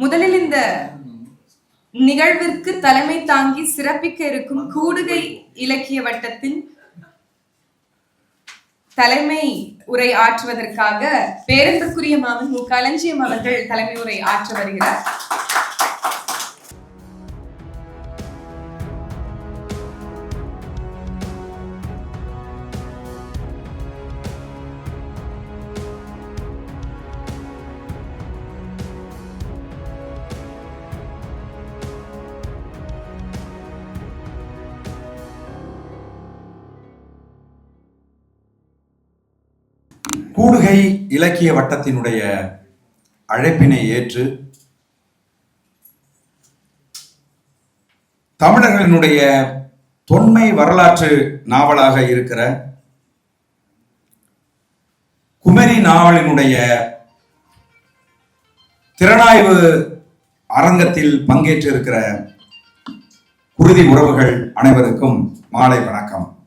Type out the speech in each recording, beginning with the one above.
முதலில் இந்த நிகழ்விற்கு தலைமை தாங்கி சிறப்பிக்க இருக்கும் கூடுகை இலக்கிய வட்டத்தின் தலைமை உரை ஆற்றுவதற்காக பேரன்புக்குரிய மாமன் மு களஞ்சியம் அவர்கள் தலைமை உரை ஆற்ற வருகிறார். கூடுகை இலக்கிய வட்டத்தினுடைய அழைப்பினை ஏற்று தமிழர்களினுடைய தொன்மை வரலாற்று நாவலாக இருக்கிற குமரி நாவலினுடைய திறனாய்வு அரங்கத்தில் பங்கேற்றிருக்கிற குருதி உறவுகள் அனைவருக்கும் மாலை வணக்கம்.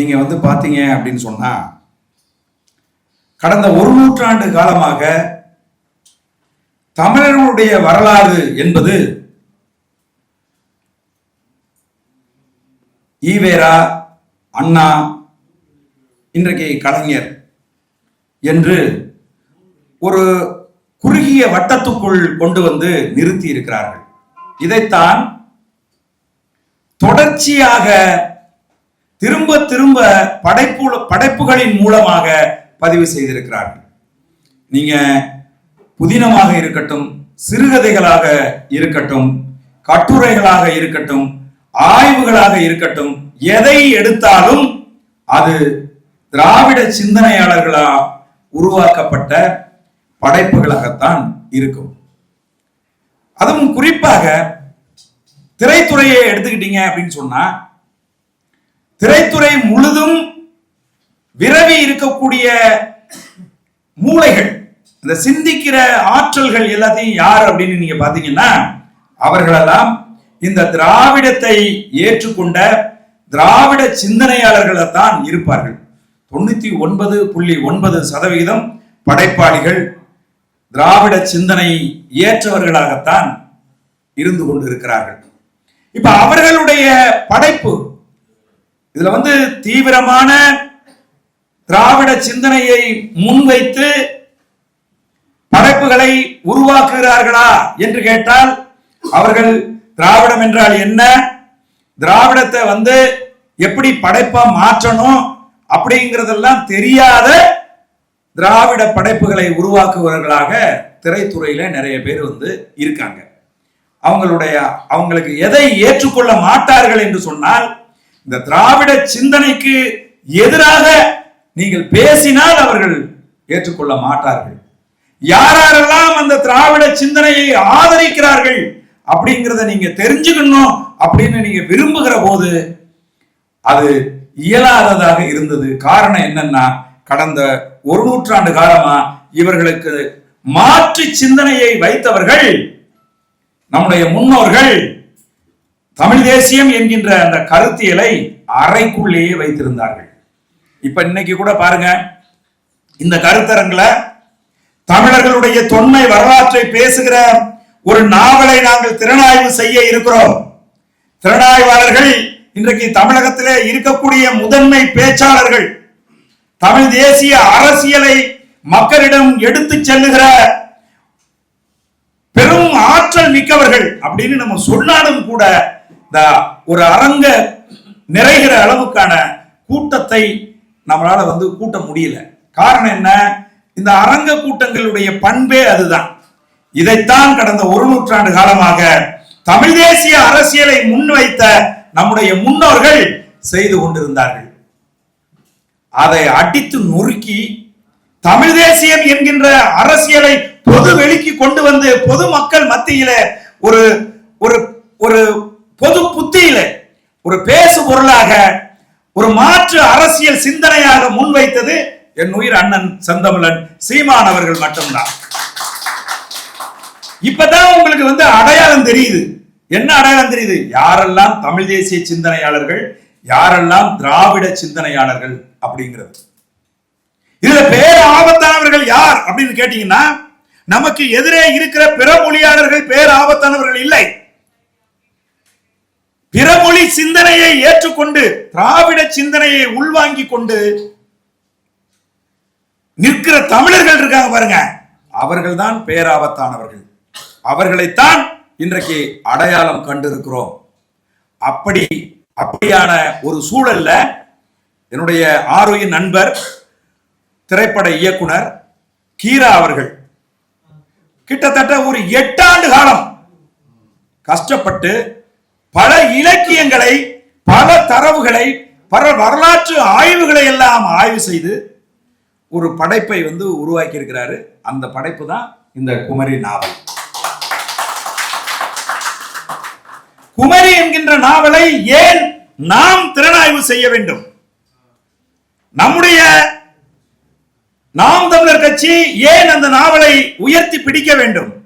நீங்க வந்து பாத்தீங்க அப்படின்னு சொன்னா கடந்த ஒரு நூற்றாண்டு காலமாக தமிழர்களுடைய வரலாறு என்பது ஈவேரா அண்ணா இன்றைக்கு கலைஞர் என்று ஒரு குறுகிய வட்டத்துக்குள் கொண்டு வந்து நிறுத்தி இருக்கிறார்கள் இதைத்தான் தொடர்ச்சியாக திரும்ப திரும்ப படைப்பு படைப்புகளின் மூலமாக பதிவு செய்திருக்கிறார்கள். நீங்க புதினமாக இருக்கட்டும் சிறுகதைகளாக இருக்கட்டும் கட்டுரைகளாக இருக்கட்டும் ஆய்வுகளாக இருக்கட்டும் எதை எடுத்தாலும் அது திராவிட சிந்தனையாளர்களா உருவாக்கப்பட்ட படைப்புகளாகத்தான் இருக்கும். அதுவும் குறிப்பாக திரைத்துறையை எடுத்துக்கிட்டீங்க அப்படின்னு சொன்னா திரைத்துறை முழுதும் விரவி இருக்கக்கூடிய மூளைகள் இந்த சிந்திக்கிற ஆற்றல்கள் எல்லாத்தையும் யார் அப்படின்னு நீங்க பாத்தீங்கன்னா அவர்களெல்லாம் இந்த திராவிடத்தை ஏற்றுக்கொண்ட திராவிட சிந்தனையாளர்களை தான் இருப்பார்கள். தொண்ணூத்தி ஒன்பது புள்ளி ஒன்பது சதவிகிதம் படைப்பாளிகள் திராவிட சிந்தனை ஏற்றவர்களாகத்தான் இருந்து கொண்டு இருக்கிறார்கள் இப்ப அவர்களுடைய படைப்பு இதுல வந்து தீவிரமான திராவிட சிந்தனையை முன்வைத்து படைப்புகளை உருவாக்குகிறார்களா என்று கேட்டால் அவர்கள் திராவிடம் என்றால் என்ன? திராவிடத்தை வந்து எப்படி படைப்பா மாற்றணும் அப்படிங்கிறதெல்லாம் தெரியாத திராவிட படைப்புகளை உருவாக்குவர்களாக திரைத்துறையில நிறைய பேர் வந்து இருக்காங்க. அவங்களுடைய அவங்களுக்கு எதை ஏற்றுக்கொள்ள மாட்டார்கள் என்று சொன்னால் இந்த திராவிட சிந்தனைக்கு எதிராக நீங்கள் பேசினால் அவர்கள் ஏற்றுக்கொள்ள மாட்டார்கள். யாரெல்லாம் அந்த திராவிட சிந்தனையை ஆதரிக்கிறார்கள் அப்படிங்கிறத நீங்க தெரிஞ்சுக்கணும் அப்படின்னு நீங்க விரும்புகிற போது அது இயலாததாக இருந்தது. காரணம் என்னன்னா கடந்த ஒரு நூற்றாண்டு காலமா இவர்களுக்கு மாற்று சிந்தனையை வைத்தவர்கள் நம்முடைய முன்னோர்கள் தமிழ் தேசியம் என்கின்ற அந்த கருத்தியலை அறைக்குள்ளேயே வைத்திருந்தார்கள். இப்ப இன்னைக்கு கூட பாருங்க இந்த கருத்தரங்குல தமிழர்களுடைய தொன்மை வரலாற்றை பேசுகிற ஒரு நாவலை நாங்கள் திறனாய்வு செய்ய இருக்கிறோம். திறனாய்வாளர்கள் இன்றைக்கு தமிழகத்திலே இருக்கக்கூடிய முதன்மை பேச்சாளர்கள் தமிழ் தேசிய அரசியலை மக்களிடம் எடுத்து செல்லுகிற பெரும் ஆற்றல் மிக்கவர்கள் அப்படின்னு நம்ம சொன்னாலும் கூட இந்த ஒரு அரங்க நிறைகிற அளவுக்கான கூட்டத்தை நம்மளால வந்து கூட்ட முடியல. காரணம் என்ன? இந்த அரங்க கூட்டங்களுடைய பண்பே அதுதான். இதைத்தான் கடந்த ஒரு நூற்றாண்டு காலமாக தமிழ் தேசிய அரசியலை முன்வைத்த நம்முடைய முன்னோர்கள் செய்து கொண்டிருந்தார்கள். அதை அடித்து நொறுக்கி தமிழ் தேசியம் என்கின்ற அரசியலை பொது வெளிக்கு கொண்டு வந்து பொது மக்கள் மத்தியில ஒரு ஒரு ஒரு பொது புத்தியில ஒரு பேசு பொருளாக ஒரு மாற்று அரசியல் சிந்தனையாக முன்வைத்தது என் உயிர் அண்ணன் செந்தமிழன் சீமான் அவர்கள் மட்டும்தான். இப்பதான் உங்களுக்கு வந்து அடையாளம் தெரியுது. என்ன அடையாளம் தெரியுது? யாரெல்லாம் தமிழ் தேசிய சிந்தனையாளர்கள் யாரெல்லாம் திராவிட சிந்தனையாளர்கள் அப்படிங்கிறது. இதுல பேர் ஆபத்தானவர்கள் யார் அப்படின்னு கேட்டீங்கன்னா நமக்கு எதிரே இருக்கிற பிற மொழியாளர்கள் பேர் ஆபத்தானவர்கள் இல்லை. பிறமொழி சிந்தனையை ஏற்றுக்கொண்டு திராவிட சிந்தனையை உள்வாங்கி கொண்டு நிற்கிற தமிழர்கள் இருக்காங்க பாருங்க. அவர்கள் தான் பேராபத்தானவர்கள். அவர்களைத்தான் இன்றைக்கு அடையாளம் கண்டிருக்கிறோம். அப்படி அப்படியான ஒரு சூழல்ல என்னுடைய ஆரோக்கிய நண்பர் திரைப்பட இயக்குனர் கீரா அவர்கள் கிட்டத்தட்ட ஒரு எட்டாண்டு காலம் கஷ்டப்பட்டு பல இலக்கியங்களை பல தரவுகளை பல வரலாற்று ஆய்வுகளை எல்லாம் ஆய்வு செய்து ஒரு படைப்பை வந்து உருவாக்கி இருக்கிறாரு அந்த படைப்பு தான் இந்த குமரி நாவல். குமரி என்கின்ற நாவலை ஏன் நாம் திறனாய்வு செய்ய வேண்டும்? நம்முடைய நாம் தமிழர் கட்சி ஏன் அந்த நாவலை உயர்த்தி பிடிக்க வேண்டும்?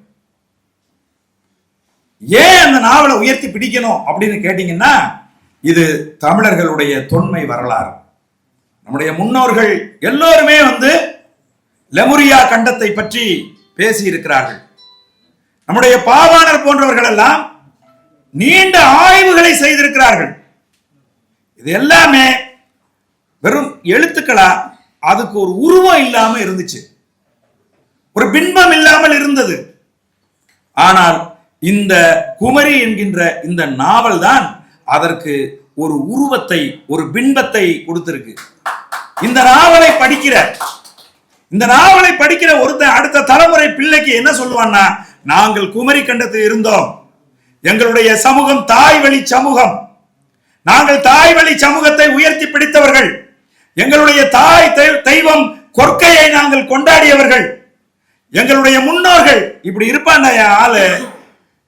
ஏன் அந்த நாவலை உயர்த்தி பிடிக்கணும் அப்படின்னு கேட்டீங்கன்னா இது தமிழர்களுடைய தொன்மை வரலாறு. நம்முடைய முன்னோர்கள் எல்லோருமே வந்து லெமுரியா கண்டத்தை பற்றி பேசி இருக்கிறார்கள் நம்முடைய பாவாணர் போன்றவர்கள் எல்லாம் நீண்ட ஆய்வுகளை செய்திருக்கிறார்கள். இது எல்லாமே வெறும் எழுத்துக்களா? அதுக்கு ஒரு உருவம் இல்லாமல் இருந்துச்சு. ஒரு பின்பம் இல்லாமல் இருந்தது. ஆனால் இந்த குமரி என்கின்ற இந்த நாவல் தான் அதற்கு ஒரு உருவத்தை ஒரு பின்பத்தை கொடுத்திருக்கு. இந்த நாவலை படிக்கிற இந்த நாவலை படிக்கிற ஒருத்தன் அடுத்த தலைமுறை பிள்ளைக்கு என்ன சொல்லுவான்னா நாங்கள் குமரி கண்டத்தில் இருந்தோம். எங்களுடைய சமூகம் தாய் வழி சமூகம். நாங்கள் தாய் வழி சமூகத்தை உயர்த்தி பிடித்தவர்கள். எங்களுடைய தாய் தெய்வம் கொற்கையை நாங்கள் கொண்டாடியவர்கள். எங்களுடைய முன்னோர்கள். இப்படி இருப்பாங்க ஆளு?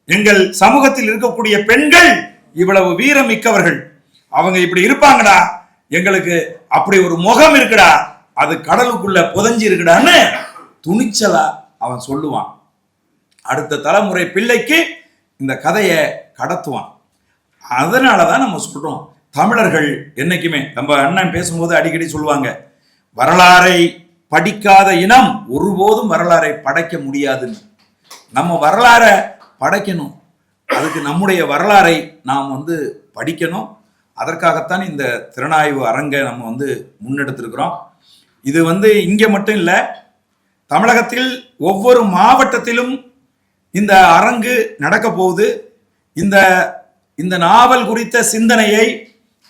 எங்கள் சமூகத்தில் இருக்கக்கூடிய பெண்கள் இவ்வளவு வீரம் மிக்கவர்கள் அவங்க இப்படி இருப்பாங்கடா எங்களுக்கு அப்படி ஒரு முகம் இருக்குடா அது கடலுக்குள்ள புதஞ்சு இருக்குடான்னு துணிச்சலா அவன் சொல்லுவான். அடுத்த தலைமுறை பிள்ளைக்கு இந்த கதையை கடத்துவான். அதனால தான் நம்ம சொல்றோம் தமிழர்கள் என்னைக்குமே நம்ம அண்ணன் பேசும்போது அடிக்கடி சொல்லுவாங்க வரலாறை படிக்காத இனம் ஒருபோதும் வரலாறை படைக்க முடியாதுன்னு. நம்ம வரலாறை படைக்கணும். அதுக்கு நம்முடைய வரலாறை நாம் வந்து படிக்கணும். அதற்காகத்தான் இந்த திறனாய்வு அரங்கை நம்ம வந்து முன்னெடுத்திருக்கிறோம். இது வந்து இங்கே மட்டும் இல்லை தமிழகத்தில் ஒவ்வொரு மாவட்டத்திலும் இந்த அரங்கு நடக்க போகுது. இந்த இந்த நாவல் குறித்த சிந்தனையை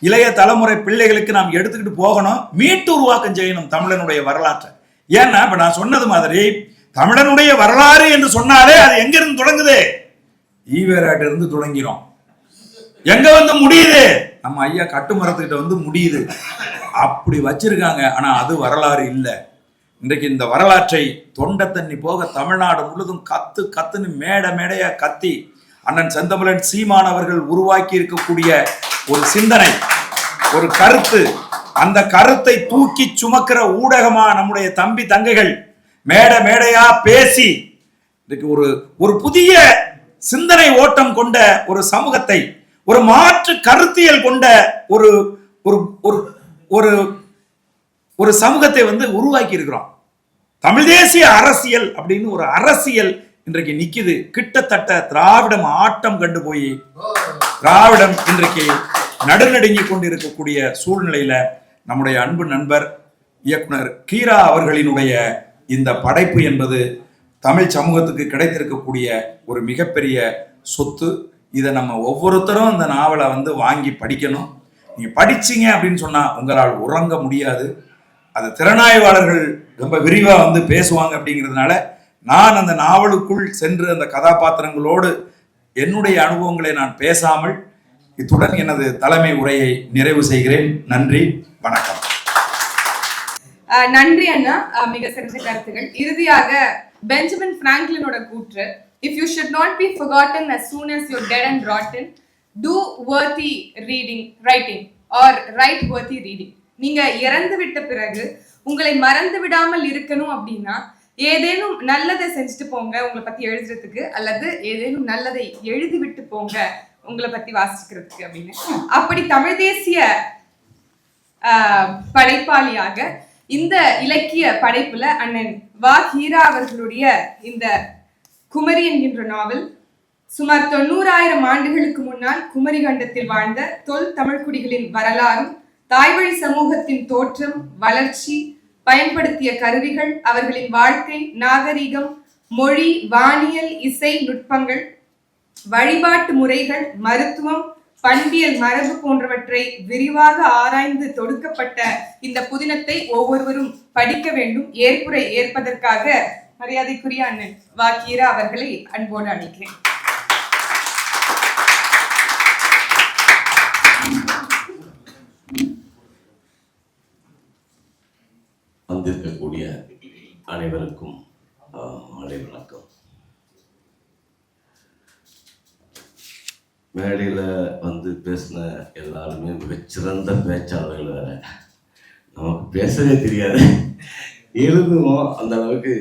இளைய தலைமுறை பிள்ளைகளுக்கு நாம் எடுத்துக்கிட்டு போகணும். மீட்டு உருவாக்கம் செய்யணும் தமிழனுடைய வரலாற்றை. ஏன்னா இப்போ நான் சொன்னது மாதிரி தமிழனுடைய வரலாறு என்று சொன்னாலே அது எங்கிருந்து தொடங்குது? ஈவேராட்ட இருந்து தொடங்கிறோம். எங்க வந்து முடியுது? நம்ம ஐயா கட்டுமரத்துக்கிட்ட வந்து முடியுது. அப்படி வச்சிருக்காங்க. ஆனா அது வரலாறு இல்லை. இன்றைக்கு இந்த வரலாற்றை தொண்டை தண்ணி போக தமிழ்நாடு முழுதும் கத்து கத்துன்னு மேட மேடையா கத்தி அண்ணன் செந்தமிழன் சீமான் அவர்கள் உருவாக்கி இருக்கக்கூடிய ஒரு சிந்தனை ஒரு கருத்து. அந்த கருத்தை தூக்கி சுமக்கிற ஊடகமா நம்முடைய தம்பி தங்கைகள் மேடை மேடையா பேசி இன்றைக்கு ஒரு ஒரு புதிய சிந்தனை ஓட்டம் கொண்ட ஒரு சமூகத்தை ஒரு மாற்று கருத்தியல் கொண்ட ஒரு ஒரு ஒரு ஒரு ஒரு சமூகத்தை வந்து உருவாக்கி இருக்கிறோம் தமிழ் தேசிய அரசியல் அப்படின்னு ஒரு அரசியல் இன்றைக்கு நிக்குது. கிட்டத்தட்ட திராவிடம் ஆட்டம் கண்டு போய் திராவிடம் இன்றைக்கு நடுநடுங்கி கொண்டிருக்கக்கூடிய சூழ்நிலையில நம்முடைய அன்பு நண்பர் இயக்குனர் கீரா அவர்களினுடைய இந்த படைப்பு என்பது தமிழ் சமூகத்துக்கு கிடைத்திருக்கக்கூடிய ஒரு மிகப்பெரிய சொத்து. இதை நம்ம ஒவ்வொருத்தரும் இந்த நாவலை வந்து வாங்கி படிக்கணும். நீங்கள் படிச்சீங்க அப்படின்னு சொன்னால் உங்களால் உறங்க முடியாது. அது திறனாய்வாளர்கள் ரொம்ப விரிவாக வந்து பேசுவாங்க அப்படிங்கிறதுனால நான் அந்த நாவலுக்குள் சென்று அந்த கதாபாத்திரங்களோடு என்னுடைய அனுபவங்களை நான் பேசாமல் இத்துடன் எனது தலைமை உரையை நிறைவு செய்கிறேன். நன்றி. வணக்கம். நன்றி அண்ணா. மிக சிறந்த கருத்துகள். இறுதியாக பெஞ்சமின் பிராங்க்லினோட கூற்று. If you should not be forgotten as soon as you're dead and rotten do worthy reading writing or write worthy reading நீங்க இறந்து விட்ட பிறகு உங்களை மறந்து விடாமல் இருக்கணும் அப்படின்னா ஏதேனும் நல்லதை செஞ்சுட்டு போங்க உங்களை பத்தி எழுதுறதுக்கு அல்லது ஏதேனும் நல்லதை எழுதி விட்டு போங்க உங்களை பத்தி வாசிக்கிறதுக்கு அப்படின்னு. அப்படி தமிழ் தேசிய படைப்பாளியாக இந்த இலக்கிய படைப்புல அண்ணன் வா. ஹீரா அவர்களுடைய இந்த குமரி என்கின்ற நாவல் சுமார் தொண்ணூறாயிரம் ஆண்டுகளுக்கு முன்னால் குமரி கண்டத்தில் வாழ்ந்த தொல் தமிழ்குடிகளின் வரலாறும் தாய்வழி சமூகத்தின் தோற்றம் வளர்ச்சி பயன்படுத்திய கருவிகள் அவர்களின் வாழ்க்கை நாகரிகம் மொழி வானியல் இசை நுட்பங்கள் வழிபாட்டு முறைகள் மருத்துவம் பண்பியல் மரபு போன்றவற்றை விரிவாக ஆராய்ந்து தொடுக்கப்பட்ட இந்த புதினத்தை ஒவ்வொருவரும் படிக்க வேண்டும் ஏற்புரை ஏற்பதற்காக மரியாதைக்குரிய அண்ணன் வாக்கீரா அவர்களை அன்போடு அழைக்கிறேன். வந்திருக்கக்கூடிய அனைவருக்கும் மாலை வணக்கம் மேடையில் வந்து பேசின எல்லாருமே மிகச்சிறந்த பேச்சாளர்கள் வேறு. நமக்கு பேசவே தெரியாது. எழுதுவோம். அந்த அளவுக்கு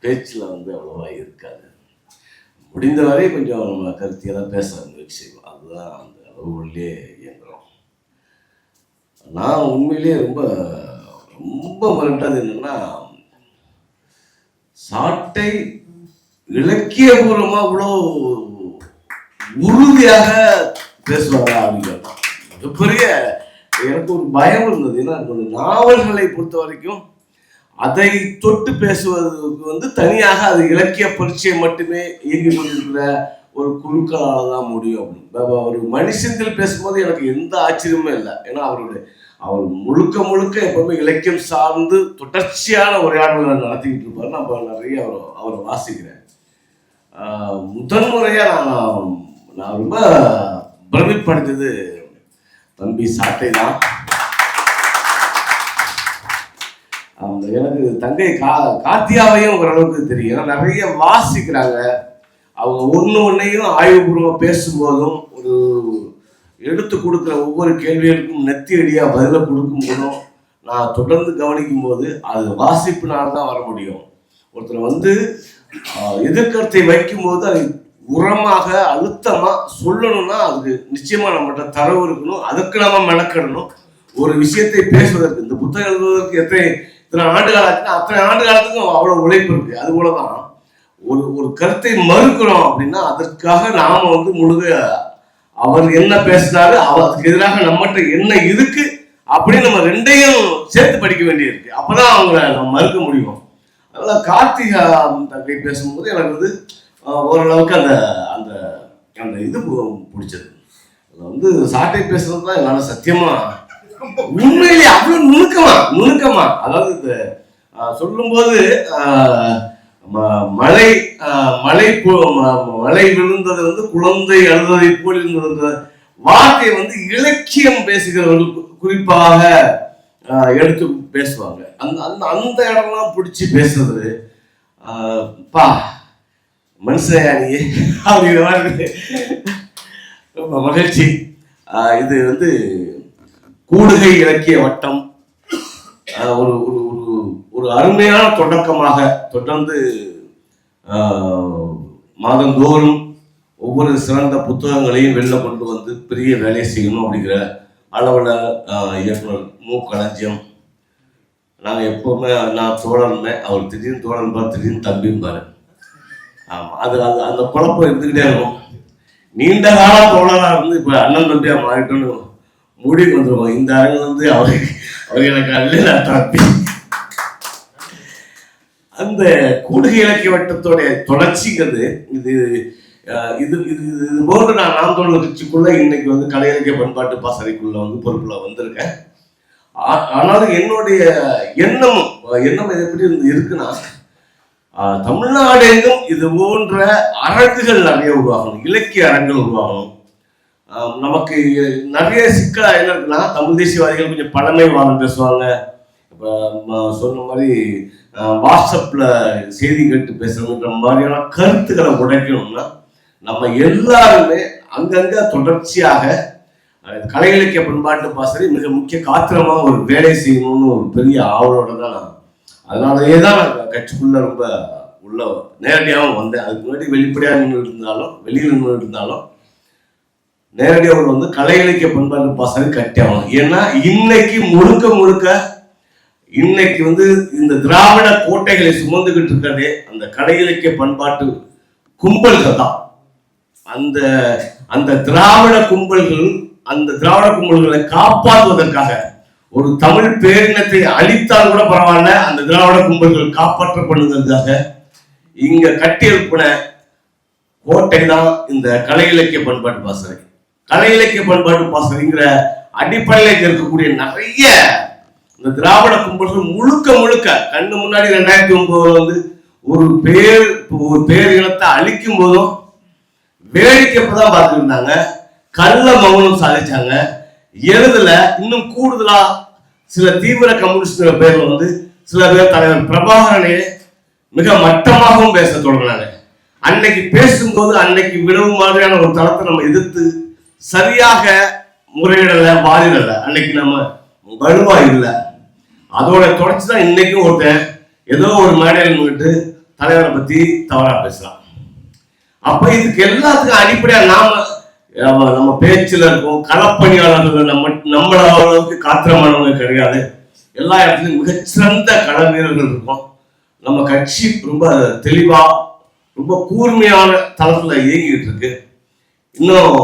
பேச்சில் வந்து அவ்வளோவா இருக்காது. முடிந்தவரை கொஞ்சம் நம்ம கருத்தியெல்லாம் பேச முயற்சி செய்வோம் அதுதான் அந்த அளவுகளே இயங்குறோம். நான் உண்மையிலேயே ரொம்ப ரொம்ப மிரட்டது என்னென்னா சாட்டை இலக்கியபூர்வமாக இவ்வளோ உறுதியாக பேசுவாங்க அப்படின்னு மிகப்பெரிய எனக்கு ஒரு பயம் இருந்தது. ஏன்னா நாவல்களை பொறுத்த வரைக்கும் அதை தொட்டு பேசுவதற்கு வந்து தனியாக அது இலக்கிய பரீட்சையை மட்டுமே இயங்கி கொண்டிருக்கிற ஒரு குழுக்களால் தான் முடியும் அப்படின்னு. ஒரு மனுஷங்கள் பேசும்போது எனக்கு எந்த ஆச்சரியமும் இல்லை. ஏன்னா அவருடைய அவர் முழுக்க முழுக்க எப்பவுமே இலக்கியம் சார்ந்து தொடர்ச்சியான உரையாடல்களை நடத்திக்கிட்டு இருப்பார். நான் நிறைய அவர் அவரை வாசிக்கிறேன். முதன்முறையாக நான் நான் ரொம்ப பிரமிப்படைஞ்சது தம்பி சாட்டை தான். அந்த எனக்கு தங்கை கா கார்த்தியாவையும் ஓரளவுக்கு தெரியும். ஏன்னா நிறைய வாசிக்கிறாங்க. அவங்க ஒன்று ஒன்றையும் ஆய்வுபூர்வமாக பேசும்போதும் ஒரு எடுத்து கொடுக்குற ஒவ்வொரு கேள்விகளுக்கும் நெத்தி அடியாக பதிலை கொடுக்கும் போதும் நான் தொடர்ந்து கவனிக்கும் போது அது வாசிப்பினால் தான் வர முடியும். ஒருத்தர் வந்து எதிர்கருத்தை வைக்கும் வைக்கும்போது அது உரமாக அழுத்தமாக சொல்லணும்னா அதுக்கு நிச்சயமாக நம்மகிட்ட தரவு இருக்கணும். அதுக்கு நம்ம மெனக்கிடணும். ஒரு விஷயத்தை பேசுவதற்கு இந்த புத்தகம் எழுதுவதற்கு எத்தனை இத்தனை ஆண்டு காலத்துக்கு அத்தனை ஆண்டு காலத்துக்கும் அவ்வளோ உழைப்பு இருக்குது அது போல தான் ஒரு ஒரு கருத்தை மறுக்கிறோம் அப்படின்னா அதற்காக நாம வந்து முழுக அவர் என்ன பேசினாரு அவருக்கு எதிராக நம்மகிட்ட என்ன இருக்கு அப்படின்னு நம்ம ரெண்டையும் சேர்த்து படிக்க வேண்டியிருக்கு. அப்பதான் அவங்கள நம்ம மறுக்க முடியும். அதனால கார்த்திகா தங்கை பேசும்போது எனக்கு வந்து ஓரளவுக்கு அந்த அந்த அந்த இது பிடிச்சது. அது வந்து சாட்டை பேசுறது தான் என்னால் சத்தியமா. உண்மையிலே அவ்வளோ நுணுக்கமா நுணுக்கமா. அதாவது இந்த சொல்லும்போது ம- மழை மழை மழை விழுந்தது வந்து குழந்தை அழுததை போல் இருந்தது வார்த்தையை வந்து இலக்கியம் பேசுகிறவர்கள் குறிப்பாக எடுத்து பேசுவாங்க. அந்த அந்த அந்த இடம்லாம் பிடிச்சி பேசுறது பா மனுஷயா நீ அப்படிங்கிற மாதிரி. ரொம்ப மகிழ்ச்சி. இது வந்து கூடுகை இலக்கிய வட்டம். ஒரு ஒரு ஒரு ஒரு அருமையான தொடக்கமாக தொடர்ந்து மாதந்தோறும் ஒவ்வொரு சிறந்த புத்தகங்களையும் வெளில கொண்டு வந்து பெரிய வேலையை செய்யணும் அப்படிங்கிற அளவில் இயக்குனர் மு. களஞ்சியம். நாங்கள் எப்போவுமே நான் தோழன்மே அவர் திடீர்னு தோழன் பார் திடீர்னு தம்பிம்பாரு. ஆமாம் அது அது அந்த குழப்பம் இருந்துக்கிட்டே இருக்கும். நீண்ட கால தோழராக இருந்து இப்போ அண்ணன் தம்பியா மாறிட்டோன்னு முடிவுக்கு வந்துருவோம் இந்த அரங்கு வந்து அவர் அவர் எனக்கு அல்ல தப்பி அந்த கூடுகை இலக்கிய வட்டத்தோடைய தொடர்ச்சிங்கிறது இது அஹ், இது இது இது போன்று நான் நாம் தோழர் கட்சிக்குள்ள இன்னைக்கு வந்து கலை இலக்கிய பண்பாட்டு பாசறைக்குள்ள வந்து பொறுப்புல வந்திருக்கேன். ஆ- ஆனாலும் என்னுடைய எண்ணம் எண்ணம் இது எப்படி இருக்குன்னா தமிழ்நாடு எங்கும் இது போன்ற அரங்குகள் நிறைய உருவாகணும் இலக்கிய அரங்குகள் உருவாகணும். நமக்கு நிறைய சிக்கலா என்ன இருக்குன்னா தமிழ் தேசியவாதிகள் கொஞ்சம் பழமைவாதம் பேசுவாங்க. இப்போ சொன்ன மாதிரி வாட்ஸ்அப்பில் செய்தி கேட்டு பேசுறதுன்ற மாதிரியான கருத்துக்களை உடைக்கணும்னா நம்ம எல்லாருமே அங்கங்கே தொடர்ச்சியாக கலை இலக்கிய பண்பாட்டு பாசறை மிக முக்கிய காத்திரமாக ஒரு வேலை செய்யணும்னு ஒரு பெரிய ஆவலோட தான் நான் அதனாலயே தான் கட்சிக்குள்ளே கட்சிக்குள்ள ரொம்ப உள்ள நேரடியாகவும் வந்தேன். அதுக்கு முன்னாடி வெளிப்படையாக நின்று இருந்தாலும் வெளியில் நின்று இருந்தாலும் நேரடியாக அவர் வந்து கலை இலக்கிய பண்பாட்டு பாசறை கட்டி ஆகணும். ஏன்னா இன்னைக்கு முழுக்க முழுக்க இன்னைக்கு வந்து இந்த திராவிட கோட்டைகளை சுமந்துகிட்டு இருக்கிறதே அந்த கலை இலக்கிய பண்பாட்டு கும்பல்கள் தான். அந்த அந்த திராவிட கும்பல்கள் அந்த திராவிட கும்பல்களை காப்பாற்றுவதற்காக ஒரு தமிழ் பேரினத்தை அழித்தால் கூட பரவாயில்ல அந்த திராவிட கும்பல்கள் காப்பாற்றப்படுவதற்காக இங்க கட்டி கோட்டை தான் இந்த கலை இலக்கிய பண்பாட்டு பாசறை. கலை இலக்கிய பண்பாட்டு பாசறைங்கிற அடிப்படையில் இருக்கக்கூடிய நிறைய இந்த திராவிட கும்பல்கள் முழுக்க முழுக்க கண்ணு முன்னாடி ரெண்டாயிரத்தி ஒன்பதுல வந்து ஒரு பேர் ஒரு பேர் இனத்தை அழிக்கும் போதும் வேடிக்கை தான் பார்த்துருந்தாங்க கள்ள மௌனம் சாதிச்சாங்க. எழுதுல இன்னும் கூடுதலா சில தீவிர கம்யூனிஸ்ட் பேர்ல வந்து சில பேர் தலைவர் பிரபாகரனே மிக மட்டமாகவும் பேச தொடங்கினாங்க. அன்னைக்கு பேசும்போது அன்னைக்கு விடவு மாதிரியான ஒரு தளத்தை நம்ம எதிர்த்து சரியாக முறையிடல வாதிடல. அன்னைக்கு நம்ம வலுவா இல்லை. அதோட தொடர்ச்சி தான் இன்னைக்கும் ஒருத்தன் ஏதோ ஒரு மேடையில் நின்னுட்டு தலைவரை பத்தி தவறா பேசலாம் அப்ப இதுக்கு எல்லாத்துக்கும் அடிப்படையா நாம நம்ம பேச்சில் பேச்சுல இருக்கோம் களப்பணியாளர்கள் நம்ம நம்மள அளவுக்கு காத்திரமானவங்க கிடையாது. எல்லா இடத்துலையும் மிகச்சிறந்த கள வீரர்கள் இருக்கும் நம்ம கட்சி ரொம்ப தெளிவா ரொம்ப கூர்மையான தளத்துல இயங்கிட்டு இருக்கு. இன்னும்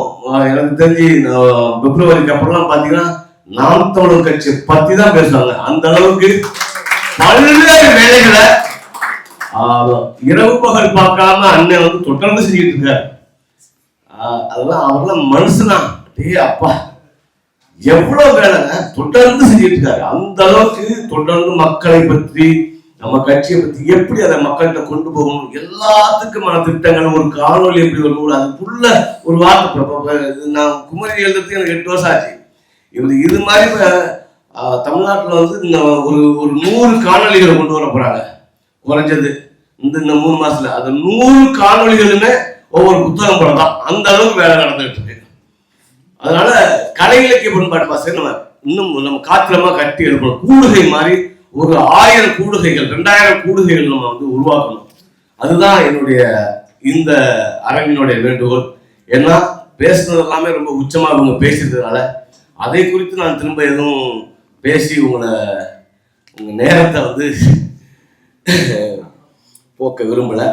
எனக்கு தெரிஞ்சு பிப்ரவரிக்கு அப்புறம்லாம் பாத்தீங்கன்னா நாம் தமிழர் கட்சி பத்தி தான் பேசுவாங்க. அந்த அளவுக்கு பல்வேறு வேலைகளை இரவு பகல் பார்க்காம அண்ணன் வந்து தொடர்ந்து செஞ்சுட்டு இருக்காரு. அதெல்லாம் அவங்களாம் மனுஷனா? டேய் அப்பா. எவ்வளவு வேலைங்க தொடர்ந்து செஞ்சுட்டு இருக்காரு. அந்த அளவுக்கு தொடர்ந்து மக்களை பற்றி நம்ம கட்சியை பத்தி எப்படி அதை மக்கள்கிட்ட கொண்டு போகணும்? எல்லாத்துக்குமான திட்டங்கள் ஒரு காணொலி எப்படி வரணும் அதுக்குள்ள ஒரு வார்த்தை நான் குமரி எழுதுறதுக்கு எனக்கு எட்டு வருஷம் ஆச்சு. இது இது மாதிரி தமிழ்நாட்டில் வந்து இந்த ஒரு ஒரு நூறு காணொலிகளை கொண்டு வர போறாங்க. குறைஞ்சது. இந்த இந்த மூணு மாசத்துல. அந்த நூறு காணொளிகளுமே ஒவ்வொரு புத்தகம் போல தான் அந்த அளவுக்கு வேலை நடந்துகிட்டு இருக்கு. அதனால கலை இலக்கிய பண்பாட்டு பாசை நம்ம இன்னும் நம்ம காத்திரமா கட்டி எடுக்கணும் கூடுகை மாதிரி ஒரு ஆயிரம் கூடுகைகள் ரெண்டாயிரம் கூடுகைகள் நம்ம வந்து உருவாக்கணும். அதுதான் என்னுடைய இந்த அரங்கினுடைய வேண்டுகோள். ஏன்னா பேசுனது எல்லாமே ரொம்ப உச்சமாக இவங்க பேசியிருந்ததுனால அதை குறித்து நான் திரும்ப எதுவும் பேசி உங்களை உங்க நேரத்தை வந்து போக்க விரும்பலை.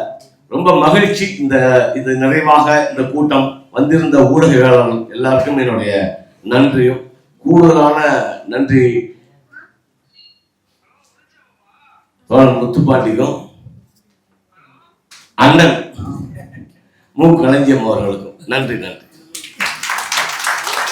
ரொம்ப மகிழ்ச்சி இந்த இது நிறைவாக இந்த கூட்டம் வந்திருந்த ஊடகவியலாளர்கள் எல்லாருக்கும் என்னுடைய நன்றியும் கூடுதலான நன்றி. தோழர் முத்துப்பாண்டிக்கும் அண்ணன் மு. களஞ்சியம் அவர்களுக்கும். நன்றி நன்றி.